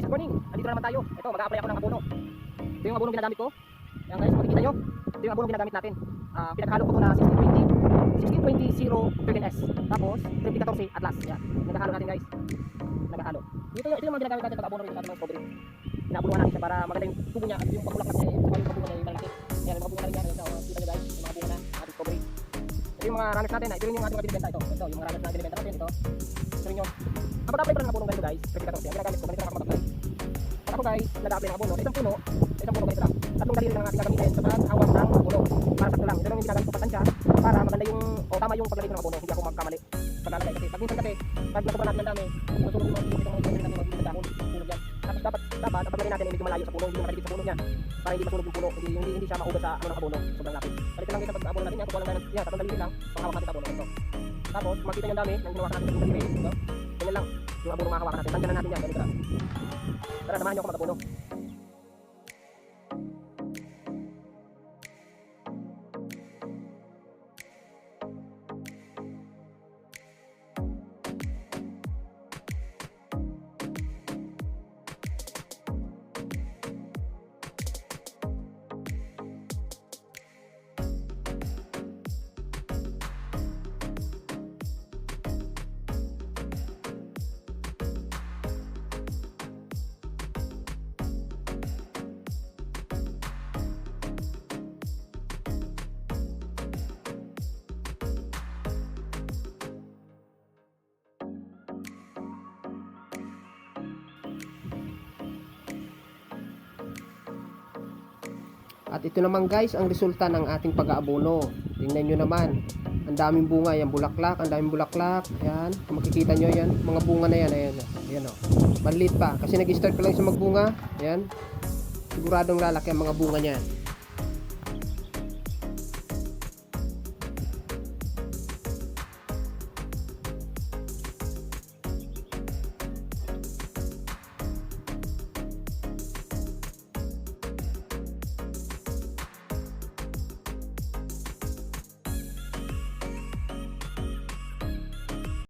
guys, good morning. Andito na naman tayo. Ito, mag-a-apply ako ng abono. Ito yung abono ginagamit ko. Yan guys, makikita nyo. Ito yung abono ginagamit natin. Ah, pinaghalo ko to na 1620 1620 13S. Tapos, 2014 Atlas. Yan. Naghahalo natin guys. Naghahalo. Ito, ito yung mga ginagamit natin pag abono rin natin ng cobre. Inaabuluhan natin siya para maganda yung tubo niya yung pagulak kasi saka yung pagulak niya yung malaki. Yan, yung mga bunga na rin yan. Ito, kita nyo guys, yung mga bunga na ating cobre. Ito yung mga runners natin. ah. Ito yung ating mga binibenta ito. Ito, yung mga runners na binibenta natin. Ito. Ito rin yung ang pag-apply ko ng abono ganito guys, 2014. Ang ginagamit ko, ganito lang ako ako guys, nag-apply ng abono, isang puno, isang puno ganito lang. Tatlong daliri lang ang ating gagamitin sa pag-awas ng abono. Para sakto lang. Ito lang yung ginagamit ko patansya para maganda yung, o tama yung paglalagay ng abono. Hindi ako magkamali. Paglalagay kasi, pag minsan kasi, pag nasobrang natin ng dami, masusunod yung mga itong mga natin mag-ibig dahon, tulog yan. Tapos dapat, dapat, ang paglagay natin ay medyo malayo sa puno, hindi makadikit sa puno niya. Para hindi masunog yung puno, hindi, hindi, hindi siya mauga sa ano ng abono, sobrang lapit. Balik lang guys sa pag-abono natin yan, kukuha lang tayo ng, yan, tatlong daliri lang, panghawak natin sa abono. Ito. Tapos, makita yung dami ng ginawa natin sa daliri. Ito. Ganyan lang, yung abono makahawakan natin. Tanggalan natin yan, At ito naman guys ang resulta ng ating pag-aabono. Tingnan nyo naman. Ang daming bunga. Yan bulaklak. Ang daming bulaklak. Ayan. Makikita nyo yan. Mga bunga na yan. Ayan. Ayan o. Maliit pa. Kasi nag-start ko lang sa magbunga. Ayan. Siguradong lalaki ang mga bunga niyan.